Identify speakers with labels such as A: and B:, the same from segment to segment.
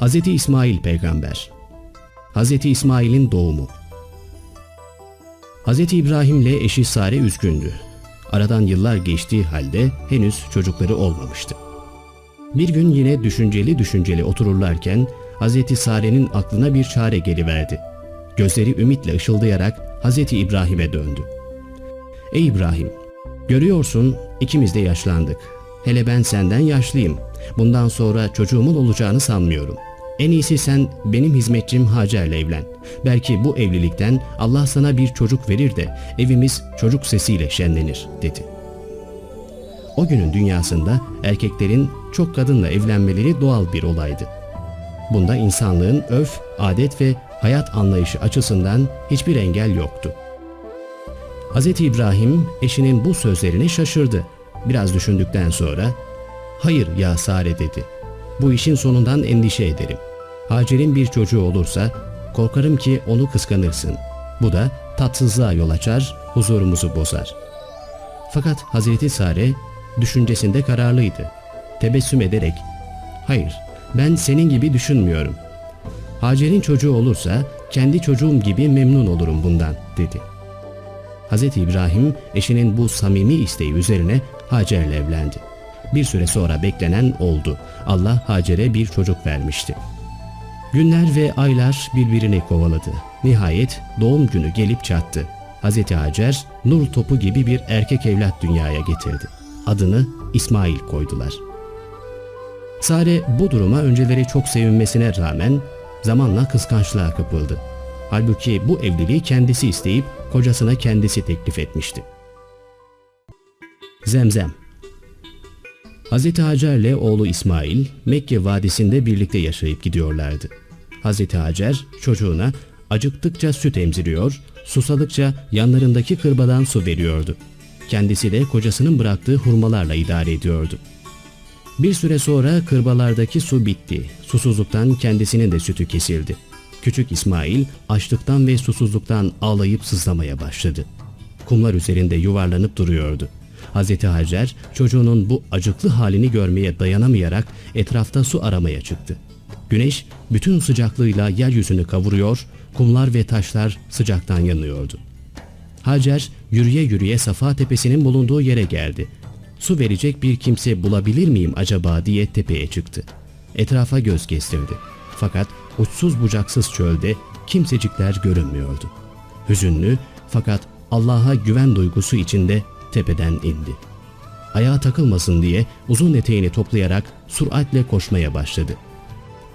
A: Hz. İsmail Peygamber Hz. İsmail'in doğumu Hz. İbrahim ile eşi Sare üzgündü. Aradan yıllar geçtiği halde henüz çocukları olmamıştı. Bir gün yine düşünceli düşünceli otururlarken Hz. Sare'nin aklına bir çare geliverdi. Gözleri ümitle ışıldayarak Hz. İbrahim'e döndü. Ey İbrahim, görüyorsun ikimiz de yaşlandık. Hele ben senden yaşlıyım. Bundan sonra çocuğumun olacağını sanmıyorum. En iyisi sen benim hizmetçim Hacer'le evlen. Belki bu evlilikten Allah sana bir çocuk verir de evimiz çocuk sesiyle şenlenir dedi. O günün dünyasında erkeklerin çok kadınla evlenmeleri doğal bir olaydı. Bunda insanlığın örf, adet ve hayat anlayışı açısından hiçbir engel yoktu. Hz. İbrahim eşinin bu sözlerine şaşırdı. Biraz düşündükten sonra "Hayır ya Sare" dedi. "Bu işin sonundan endişe ederim. Hacer'in bir çocuğu olursa korkarım ki onu kıskanırsın. Bu da tatsızlığa yol açar, huzurumuzu bozar." Fakat Hazreti Sare düşüncesinde kararlıydı. Tebessüm ederek "Hayır, ben senin gibi düşünmüyorum. Hacer'in çocuğu olursa kendi çocuğum gibi memnun olurum bundan." dedi. Hz. İbrahim eşinin bu samimi isteği üzerine Hacer'le evlendi. Bir süre sonra beklenen oldu. Allah Hacer'e bir çocuk vermişti. Günler ve aylar birbirini kovaladı. Nihayet doğum günü gelip çattı. Hz. Hacer nur topu gibi bir erkek evlat dünyaya getirdi. Adını İsmail koydular. Sare bu duruma önceleri çok sevinmesine rağmen zamanla kıskançlığa kapıldı. Halbuki bu evliliği kendisi isteyip kocasına kendisi teklif etmişti. Zemzem Hz. Hacer ile oğlu İsmail Mekke vadisinde birlikte yaşayıp gidiyorlardı. Hz. Hacer çocuğuna acıktıkça süt emziriyor, susadıkça yanlarındaki kırbadan su veriyordu. Kendisi de kocasının bıraktığı hurmalarla idare ediyordu. Bir süre sonra kırbalardaki su bitti. Susuzluktan kendisinin de sütü kesildi. Küçük İsmail açlıktan ve susuzluktan ağlayıp sızlamaya başladı. Kumlar üzerinde yuvarlanıp duruyordu. Hz. Hacer çocuğunun bu acıklı halini görmeye dayanamayarak etrafta su aramaya çıktı. Güneş bütün sıcaklığıyla yeryüzünü kavuruyor, kumlar ve taşlar sıcaktan yanıyordu. Hacer yürüye yürüye Safa Tepesi'nin bulunduğu yere geldi. Su verecek bir kimse bulabilir miyim acaba diye tepeye çıktı. Etrafa göz kestirdi. Fakat uçsuz bucaksız çölde kimsecikler görünmüyordu. Hüzünlü fakat Allah'a güven duygusu içinde tepeden indi. Ayağa takılmasın diye uzun eteğini toplayarak süratle koşmaya başladı.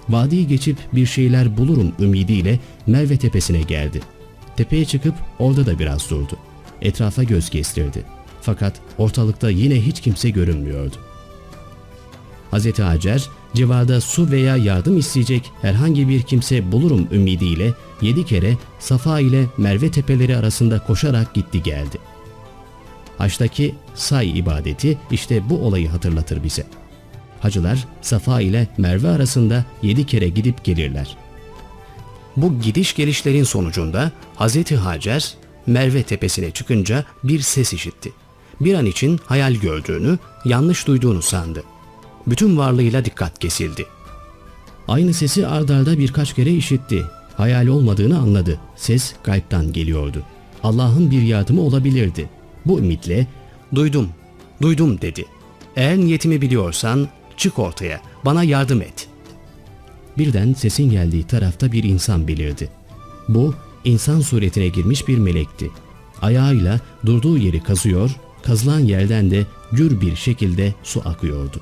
A: Vadiyi geçip bir şeyler bulurum ümidiyle Merve tepesine geldi. Tepeye çıkıp orada da biraz durdu. Etrafa göz kestirdi. Fakat ortalıkta yine hiç kimse görünmüyordu. Hz. Hacer civarda su veya yardım isteyecek herhangi bir kimse bulurum ümidiyle yedi kere Safa ile Merve tepeleri arasında koşarak gitti geldi. Haçtaki say ibadeti işte bu olayı hatırlatır bize. Hacılar Safa ile Merve arasında yedi kere gidip gelirler. Bu gidiş gelişlerin sonucunda Hz. Hacer Merve tepesine çıkınca bir ses işitti. Bir an için hayal gördüğünü, yanlış duyduğunu sandı. Bütün varlığıyla dikkat kesildi. Aynı sesi ardarda birkaç kere işitti. Hayal olmadığını anladı. Ses kalpten geliyordu. Allah'ın bir yardımı olabilirdi. Bu ümitle "Duydum, duydum." dedi. "Eğer niyetimi biliyorsan çık ortaya, bana yardım et." Birden sesin geldiği tarafta bir insan belirdi. Bu insan suretine girmiş bir melekti. Ayağıyla durduğu yeri kazıyor, kazılan yerden de gür bir şekilde su akıyordu.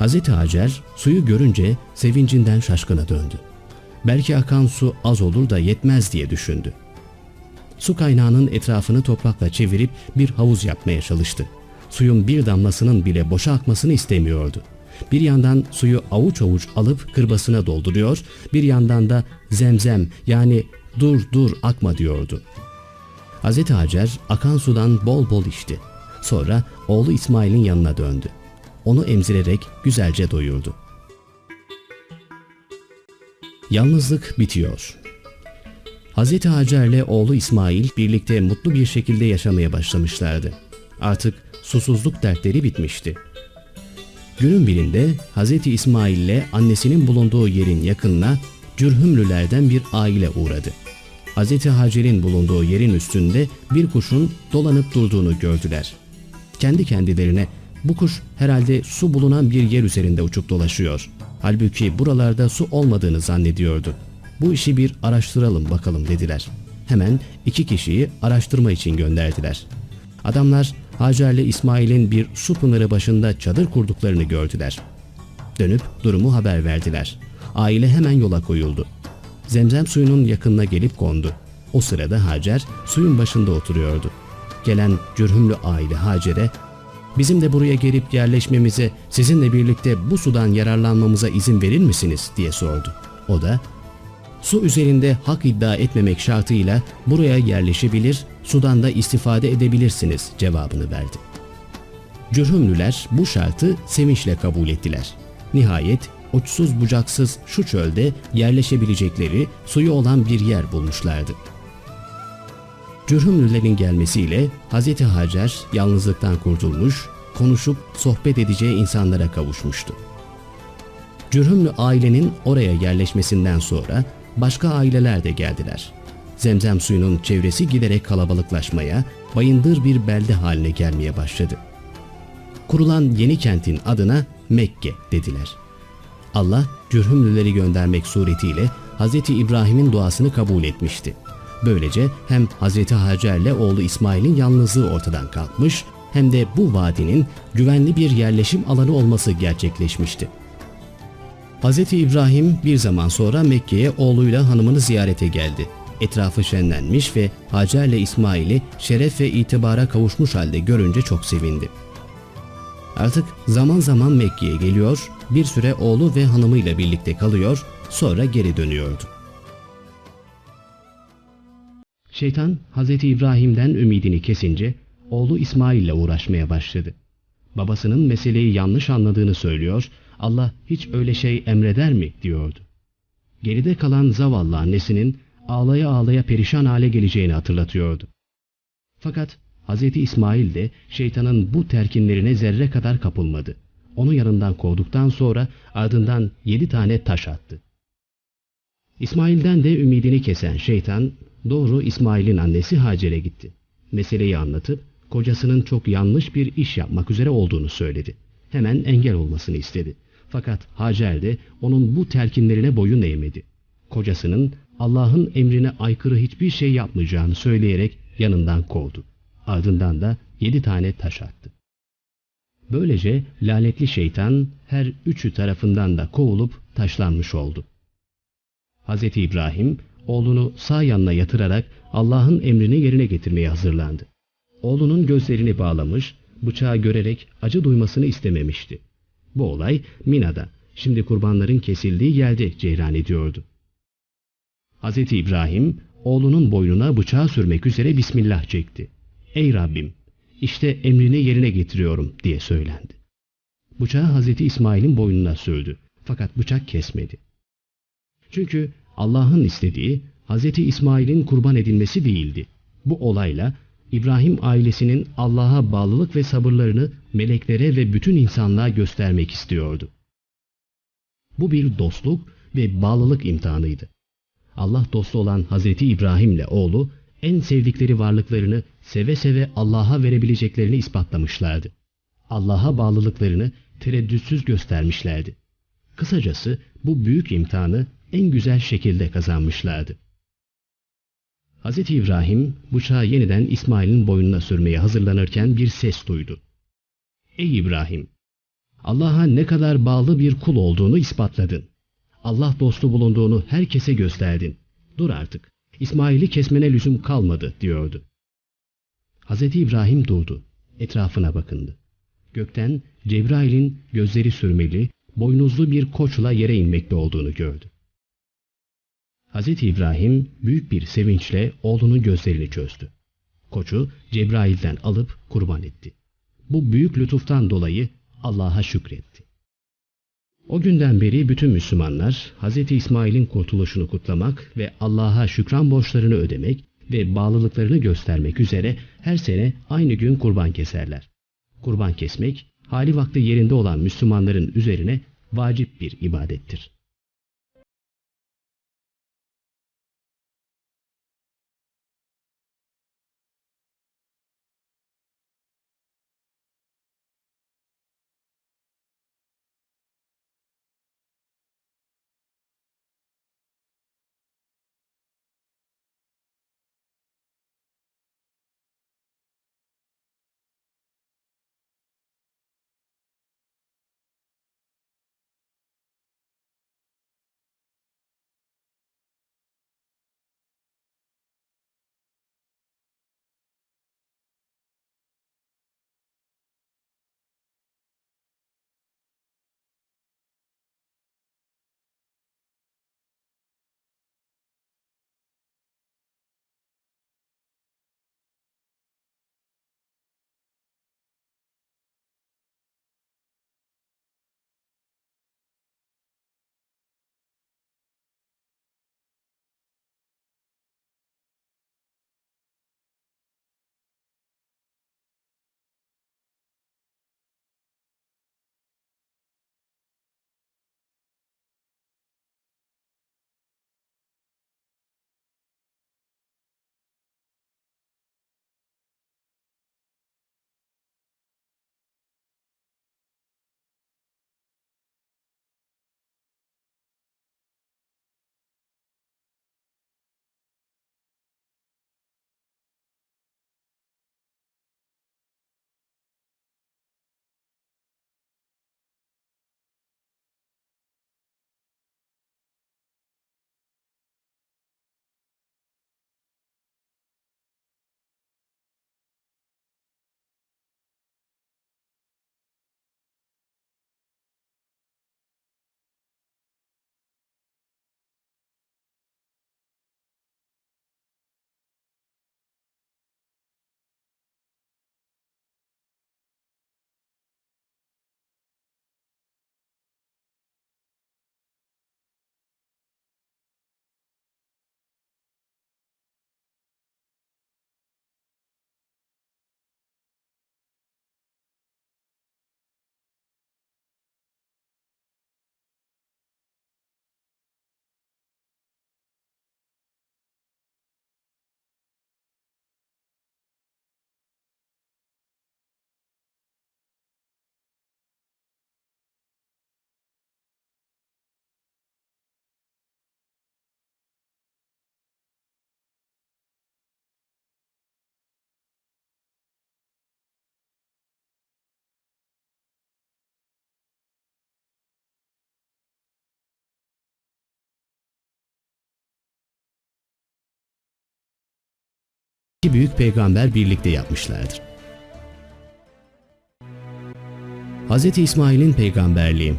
A: Hz. Hacer suyu görünce sevincinden şaşkına döndü. Belki akan su az olur da yetmez diye düşündü. Su kaynağının etrafını toprakla çevirip bir havuz yapmaya çalıştı. Suyun bir damlasının bile boşa akmasını istemiyordu. Bir yandan suyu avuç avuç alıp kırbasına dolduruyor, bir yandan da zemzem yani dur dur akma diyordu. Hz. Hacer akan sudan bol bol içti. Sonra oğlu İsmail'in yanına döndü. Onu emzirerek güzelce doyurdu. Yalnızlık bitiyor. Hz. Hacer ile oğlu İsmail birlikte mutlu bir şekilde yaşamaya başlamışlardı. Artık susuzluk dertleri bitmişti. Günün birinde Hz. İsmail ile annesinin bulunduğu yerin yakınına Cürhümlülerden bir aile uğradı. Hz. Hacer'in bulunduğu yerin üstünde bir kuşun dolanıp durduğunu gördüler. Kendi kendilerine bu kuş herhalde su bulunan bir yer üzerinde uçup dolaşıyor. Halbuki buralarda su olmadığını zannediyordu. Bu işi bir araştıralım bakalım dediler. Hemen iki kişiyi araştırma için gönderdiler. Adamlar Hacer ile İsmail'in bir su pınarı başında çadır kurduklarını gördüler. Dönüp durumu haber verdiler. Aile hemen yola koyuldu. Zemzem suyunun yakınına gelip kondu. O sırada Hacer suyun başında oturuyordu. Gelen cürhümlü aile Hacer'e bizim de buraya gelip yerleşmemize, sizinle birlikte bu sudan yararlanmamıza izin verir misiniz diye sordu. O da su üzerinde hak iddia etmemek şartıyla buraya yerleşebilir, sudan da istifade edebilirsiniz cevabını verdi. Cürhümlüler bu şartı sevinçle kabul ettiler. Nihayet uçsuz bucaksız şu çölde yerleşebilecekleri suyu olan bir yer bulmuşlardı. Cürhümlülerin gelmesiyle Hz. Hacer yalnızlıktan kurtulmuş, konuşup sohbet edeceği insanlara kavuşmuştu. Cürhümlü ailenin oraya yerleşmesinden sonra başka aileler de geldiler. Zemzem suyunun çevresi giderek kalabalıklaşmaya, bayındır bir belde haline gelmeye başladı. Kurulan yeni kentin adına Mekke dediler. Allah Cürhümlüleri göndermek suretiyle Hz. İbrahim'in duasını kabul etmişti. Böylece hem Hz. Hacer'le oğlu İsmail'in yalnızlığı ortadan kalkmış hem de bu vadinin güvenli bir yerleşim alanı olması gerçekleşmişti. Hz. İbrahim bir zaman sonra Mekke'ye oğluyla hanımını ziyarete geldi. Etrafı şenlenmiş ve Hacer'le İsmail'i şeref ve itibara kavuşmuş halde görünce çok sevindi. Artık zaman zaman Mekke'ye geliyor, bir süre oğlu ve hanımıyla birlikte kalıyor, sonra geri dönüyordu. Şeytan Hz. İbrahim'den ümidini kesince oğlu İsmail ile uğraşmaya başladı. Babasının meseleyi yanlış anladığını söylüyor, Allah hiç öyle şey emreder mi diyordu. Geride kalan zavallı annesinin ağlaya ağlaya perişan hale geleceğini hatırlatıyordu. Fakat Hz. İsmail de şeytanın bu terkinlerine zerre kadar kapılmadı. Onu yanından kovduktan sonra ardından yedi tane taş attı. İsmail'den de ümidini kesen şeytan doğru İsmail'in annesi Hacer'e gitti. Meseleyi anlatıp kocasının çok yanlış bir iş yapmak üzere olduğunu söyledi. Hemen engel olmasını istedi. Fakat Hacer de onun bu telkinlerine boyun eğmedi. Kocasının Allah'ın emrine aykırı hiçbir şey yapmayacağını söyleyerek yanından kovdu. Ardından da yedi tane taş attı. Böylece lanetli şeytan her üçü tarafından da kovulup taşlanmış oldu. Hz. İbrahim oğlunu sağ yanına yatırarak Allah'ın emrini yerine getirmeye hazırlandı. Oğlunun gözlerini bağlamış, bıçağı görerek acı duymasını istememişti. Bu olay Mina'da, şimdi kurbanların kesildiği yerde ceyran ediyordu. Hz. İbrahim oğlunun boynuna bıçağı sürmek üzere Bismillah çekti. Ey Rabbim! işte emrini yerine getiriyorum diye söylendi. Bıçağı Hz. İsmail'in boynuna sürdü. Fakat bıçak kesmedi. Çünkü Allah'ın istediği Hz. İsmail'in kurban edilmesi değildi. Bu olayla İbrahim ailesinin Allah'a bağlılık ve sabırlarını meleklere ve bütün insanlığa göstermek istiyordu. Bu bir dostluk ve bağlılık imtihanıydı. Allah dostu olan Hz. İbrahim ile oğlu en sevdikleri varlıklarını seve seve Allah'a verebileceklerini ispatlamışlardı. Allah'a bağlılıklarını tereddütsüz göstermişlerdi. Kısacası bu büyük imtihanı en güzel şekilde kazanmışlardı. Hz. İbrahim bıçağı yeniden İsmail'in boynuna sürmeye hazırlanırken bir ses duydu. Ey İbrahim! Allah'a ne kadar bağlı bir kul olduğunu ispatladın. Allah dostu bulunduğunu herkese gösterdin. Dur artık. İsmail'i kesmene lüzum kalmadı diyordu. Hz. İbrahim durdu. Etrafına bakındı. Gökten Cebrail'in gözleri sürmeli, boynuzlu bir koçla yere inmekte olduğunu gördü. Hz. İbrahim büyük bir sevinçle oğlunun gözlerini çözdü. Koçu Cebrail'den alıp kurban etti. Bu büyük lütuftan dolayı Allah'a şükretti. O günden beri bütün Müslümanlar Hz. İsmail'in kurtuluşunu kutlamak ve Allah'a şükran borçlarını ödemek ve bağlılıklarını göstermek üzere her sene aynı gün kurban keserler. Kurban kesmek hali vakti yerinde olan Müslümanların üzerine vacip bir ibadettir. İki büyük peygamber birlikte yapmışlardır. Hz. İsmail'in peygamberliği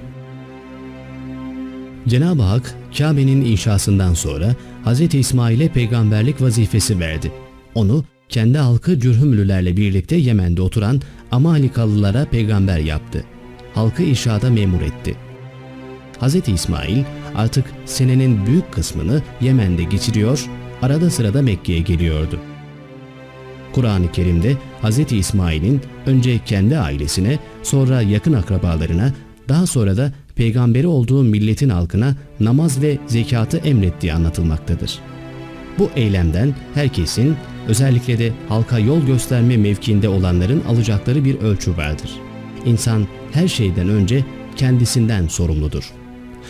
A: Cenab-ı Hak Kabe'nin inşasından sonra Hz. İsmail'e peygamberlik vazifesi verdi. Onu kendi halkı Cürhümlülerle birlikte Yemen'de oturan Amalikalılara peygamber yaptı. Halkı inşaata memur etti. Hz. İsmail artık senenin büyük kısmını Yemen'de geçiriyor, arada sırada Mekke'ye geliyordu. Kur'an-ı Kerim'de Hz. İsmail'in önce kendi ailesine, sonra yakın akrabalarına, daha sonra da peygamberi olduğu milletin halkına namaz ve zekatı emrettiği anlatılmaktadır. Bu eylemden herkesin, özellikle de halka yol gösterme mevkiinde olanların alacakları bir ölçü vardır. İnsan her şeyden önce kendisinden sorumludur.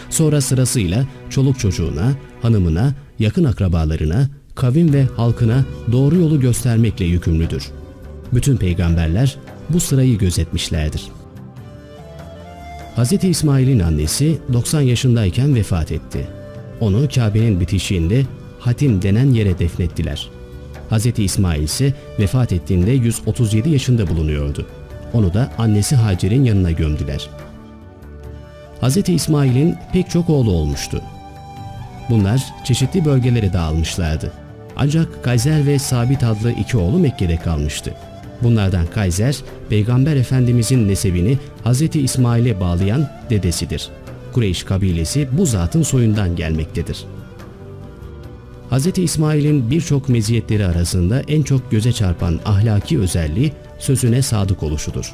A: Sonra sırasıyla çoluk çocuğuna, hanımına, yakın akrabalarına, kavim ve halkına doğru yolu göstermekle yükümlüdür. Bütün peygamberler bu sırayı gözetmişlerdir. Hz. İsmail'in annesi 90 yaşındayken vefat etti. Onu Kabe'nin bitişiğinde Hatim denen yere defnettiler. Hz. İsmail ise vefat ettiğinde 137 yaşında bulunuyordu. Onu da annesi Hacer'in yanına gömdüler. Hz. İsmail'in pek çok oğlu olmuştu. Bunlar çeşitli bölgelere dağılmışlardı. Ancak Kayser ve Sabit adlı iki oğlu Mekke'de kalmıştı. Bunlardan Kayser, Peygamber Efendimizin nesebini Hz. İsmail'e bağlayan dedesidir. Kureyş kabilesi bu zatın soyundan gelmektedir. Hz. İsmail'in birçok meziyetleri arasında en çok göze çarpan ahlaki özelliği sözüne sadık oluşudur.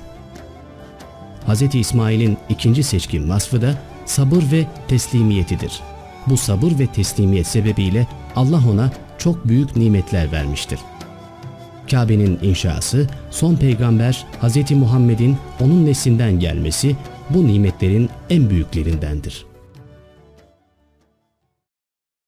A: Hz. İsmail'in ikinci seçkin vasfı da sabır ve teslimiyetidir. Bu sabır ve teslimiyet sebebiyle Allah ona çok büyük nimetler vermiştir. Kabe'nin inşası, son peygamber Hz. Muhammed'in onun neslinden gelmesi bu nimetlerin en büyüklerindendir.